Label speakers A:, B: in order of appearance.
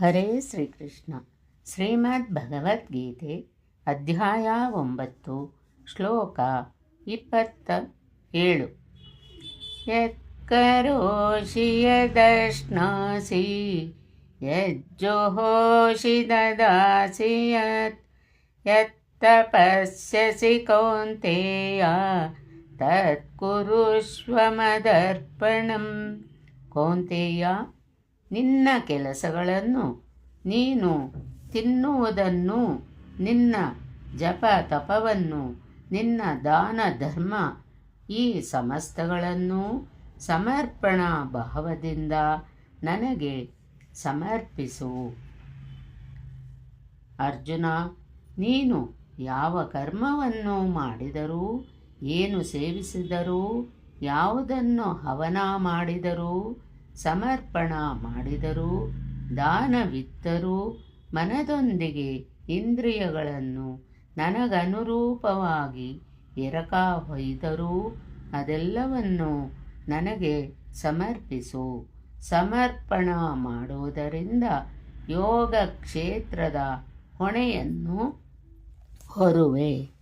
A: ಹರೇ ಶ್ರೀಕೃಷ್ಣ. ಶ್ರೀಮದ್ ಭಗವದ್ಗೀತೆ, ಅಧ್ಯಾಯ ಒಂಬತ್ತು, ಶ್ಲೋಕ ಇಪ್ಪತ್ತ ಏಳು. ಯತ್ಕರೋಷಿ ಯದಶ್ನಾಸಿ ಯಜ್ಜೋಹೋಷಿ ದದಾಸಿ ಯತ್ ಯತ್ತಪಸ್ಯಸಿ ಕೌಂತೆಯ ತತ್ಕುರುಷ್ವ ಮದರ್ಪಣಂ ಕೌಂತೆಯ ನಿನ್ನ ಕೆಲಸಗಳನ್ನು ನೀನು ತಿನ್ನುವುದನ್ನು, ನಿನ್ನ ಜಪ ತಪವನ್ನು ನಿನ್ನ ದಾನ ಧರ್ಮ ಈ ಸಮಸ್ತಗಳನ್ನು ಸಮರ್ಪಣಾ ಭಾವದಿಂದ ನನಗೆ ಸಮರ್ಪಿಸು. ಅರ್ಜುನ, ನೀನು ಯಾವ ಕರ್ಮವನ್ನು ಮಾಡಿದರೂ, ಏನು ಸೇವಿಸಿದರೂ, ಯಾವುದನ್ನು ಹವನ ಮಾಡಿದರೂ ಸಮರ್ಪಣ ಮಾಡಿದರೂ, ದಾನವಿತ್ತರೂ, ಮನದೊಂದಿಗೆ ಇಂದ್ರಿಯಗಳನ್ನು ನನಗನುರೂಪವಾಗಿ ಎರಕ ಹೊಯ್ದರೂ, ಅದೆಲ್ಲವನ್ನು ನನಗೆ ಸಮರ್ಪಿಸು. ಸಮರ್ಪಣ ಮಾಡುವುದರಿಂದ ಯೋಗ ಕ್ಷೇತ್ರದ ಹೊಣೆಯನ್ನು ಹೊರುವೆ.